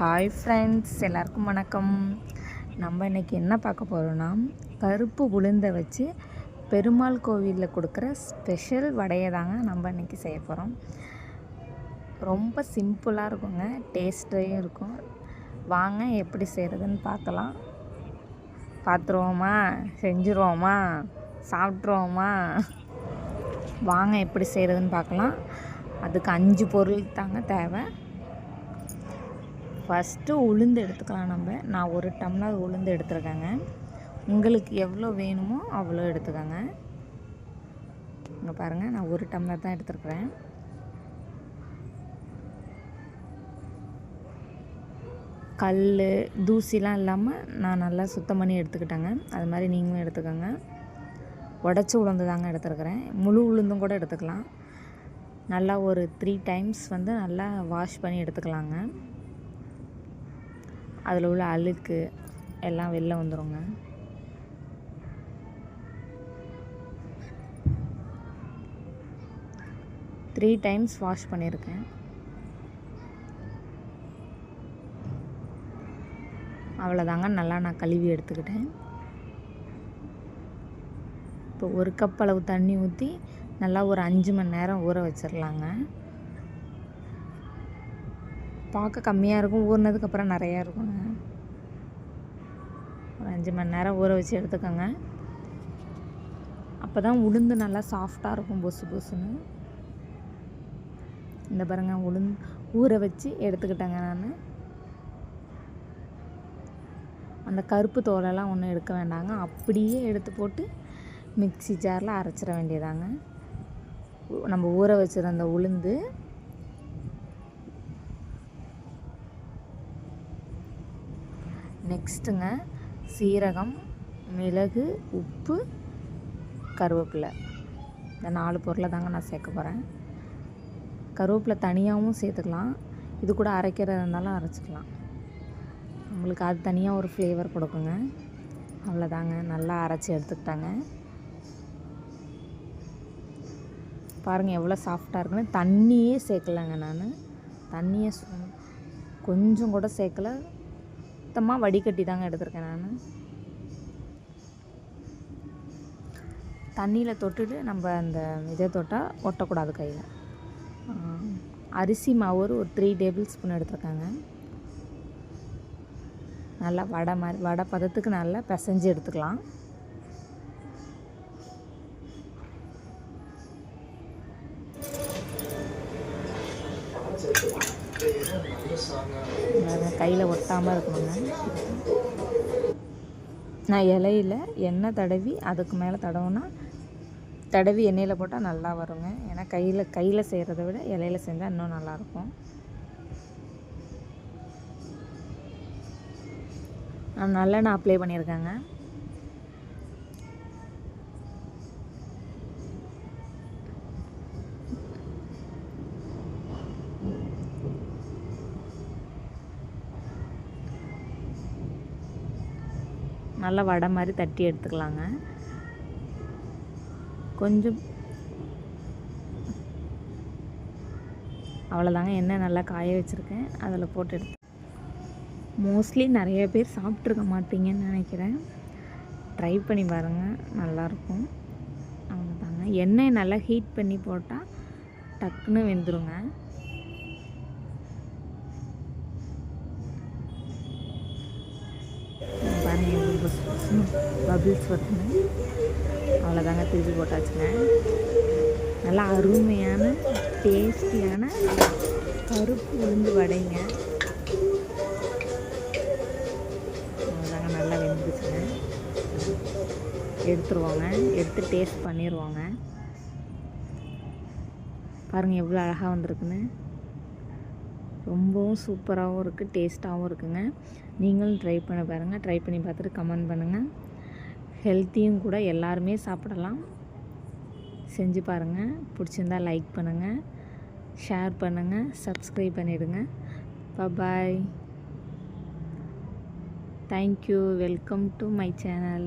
Hi friends எல்லாருக்கும் வணக்கம். நம்ம இன்றைக்கி என்ன பார்க்க போகிறோன்னா கருப்பு உளுந்தை வச்சு பெருமாள் கோவிலில் கொடுக்குற ஸ்பெஷல் வடையை தாங்க நம்ம இன்றைக்கி செய்ய போகிறோம் ரொம்ப சிம்பிளாக இருக்குங்க டேஸ்ட்டையும் இருக்கும். வாங்க எப்படி செய்கிறதுன்னு பார்க்கலாம். பார்த்துருவோமா? செஞ்சுருவோமா? சாப்பிட்ருவோமா வாங்க எப்படி செய்கிறதுன்னு பார்க்கலாம். அதுக்கு அஞ்சு பொருள் தாங்க தேவை. ஃபஸ்ட்டு உளுந்து எடுத்துக்கலாம் நம்ம. நான் ஒரு டம்ளர் உளுந்து எடுத்துருக்கேங்க. உங்களுக்கு எவ்வளோ வேணுமோ அவ்வளோ எடுத்துக்கோங்க. இங்கே பாருங்கள் நான் ஒரு டம்ளர் தான் எடுத்துருக்குறேன். கல் தூசிலாம் இல்லாமல் நான் நல்லா சுத்தம் பண்ணி எடுத்துக்கிட்டேங்க. அது மாதிரி நீங்களும் எடுத்துக்கோங்க. உடச்சி உளுந்து தாங்க எடுத்துருக்குறேன். முழு உளுந்தும் கூட எடுத்துக்கலாம். நல்லா ஒரு த்ரீ டைம்ஸ் வந்து நல்லா வாஷ் பண்ணி எடுத்துக்கலாங்க. அதில் உள்ள அழுக்கு எல்லாம் வெளில வந்துடுங்க த்ரீ டைம்ஸ் வாஷ் பண்ணியிருக்கேன். அவ்வளோதாங்க நல்லா நான் கழுவி எடுத்துக்கிட்டேன். இப்போ ஒரு கப் அளவு தண்ணி ஊற்றி நல்லா ஒரு அஞ்சு மணி நேரம் ஊற வச்சிடலாங்க பார்க்க கம்மியாக இருக்கும் ஊறினதுக்கப்புறம் நிறையா இருக்குங்க. ஒரு அஞ்சு மணி நேரம் ஊற வச்சு எடுத்துக்கோங்க. அப்போ தான் உளுந்து நல்லா சாஃப்டாக இருக்கும் பொசு பொசுன்னு. இந்த பாருங்கள் உளுந்து ஊற வச்சு எடுத்துக்கிட்டேங்க நான். அந்த கருப்பு தோலெல்லாம் ஒன்றும் எடுக்க வேண்டாங்க. அப்படியே எடுத்து போட்டு மிக்சி ஜாரில் அரைச்சிட வேண்டியதாங்க. நம்ம ஊற வச்சுருந்த உளுந்து நெக்ஸ்ட்டுங்க சீரகம் மிளகு உப்பு கருவேப்பிலை. இந்த நாலு பொருளை தாங்க நான் சேர்க்க போகிறேன் கருவேப்பிலை தனியாகவும் சேர்த்துக்கலாம். இது கூட அரைக்கிறதா இருந்தாலும் அரைச்சிக்கலாம். உங்களுக்கு அது தனியாக ஒரு ஃப்ளேவர் கொடுக்குங்க. அவ்வளோதாங்க. நல்லா அரைச்சி எடுத்துக்கிட்டாங்க. பாருங்கள் எவ்வளோ சாஃப்டாக இருக்குன்னு. தண்ணியே சேர்க்கலைங்க நான். தண்ணியை கொஞ்சம் கூட சேர்க்கலை. மொத்தமாக வடிகட்டி தாங்க எடுத்திருக்கேன் நான். தண்ணியில் தொட்டுட்டு நம்ம அந்த இதை தொட்டால் ஒட்டக்கூடாது கையில். அரிசி மாவு ஒரு த்ரீ டேபிள் ஸ்பூன் எடுத்திருக்காங்க. நல்லா வடை மாதிரி வடை பதத்துக்கு நல்லா பிசைஞ்சு எடுத்துக்கலாம். கையில் ஒட்டாமல் இருக்கணுங்க. நான் இலையில் எண்ணெய் தடவி அதுக்கு மேலே தடவுனா தடவி எண்ணெயில் போட்டால் நல்லா வருங்க. ஏன்னா கையில் கையில் செய்கிறத விட இலையில செஞ்சால் இன்னும் நல்லாயிருக்கும் நான் நல்லெண்ணெய் அப்ளை பண்ணியிருக்கேங்க. நல்லா வடை மாதிரி தட்டி எடுத்துக்கலாங்க. கொஞ்சம் அவ்வளோதாங்க எண்ணெய் நல்லா காய வச்சுருக்கேன். அதில் போட்டு எடுத்து மோஸ்ட்லி நிறைய பேர் சாப்பிட்ருக்க மாட்டீங்கன்னு நினைக்கிறேன். ட்ரை பண்ணி பாருங்கள் நல்லாயிருக்கும். அவ்வளோதாங்க. எண்ணெய் நல்லா ஹீட் பண்ணி போட்டால் டக்குன்னு வெந்துருங்க. பபிள்ஸ் வருதுங்க அவ்வளோதாங்க திருப்பி போட்டாச்சுங்க. நல்லா அருமையான டேஸ்டியான பருப்பு உளுந்து வடைங்க. அவ்வளோதாங்க நல்லா வெந்துச்சுங்க. எடுத்துருவாங்க. எடுத்து டேஸ்ட் பண்ணிடுவாங்க பாருங்கள் எவ்வளோ அழகாக வந்திருக்குன்னு. ரொம்பவும் சூப்பராகவும் இருக்குது டேஸ்ட்டாகவும் இருக்குங்க. நீங்களும் ட்ரை பண்ண பாருங்கள் ட்ரை பண்ணி பார்த்துட்டு கமெண்ட் பண்ணுங்கள் ஹெல்த்தியும் கூட எல்லாருமே சாப்பிடலாம். செஞ்சு பாருங்கள் பிடிச்சிருந்தா லைக் பண்ணுங்கள் ஷேர் பண்ணுங்கள் சப்ஸ்கிரைப் பண்ணிவிடுங்க bye thank you welcome to my channel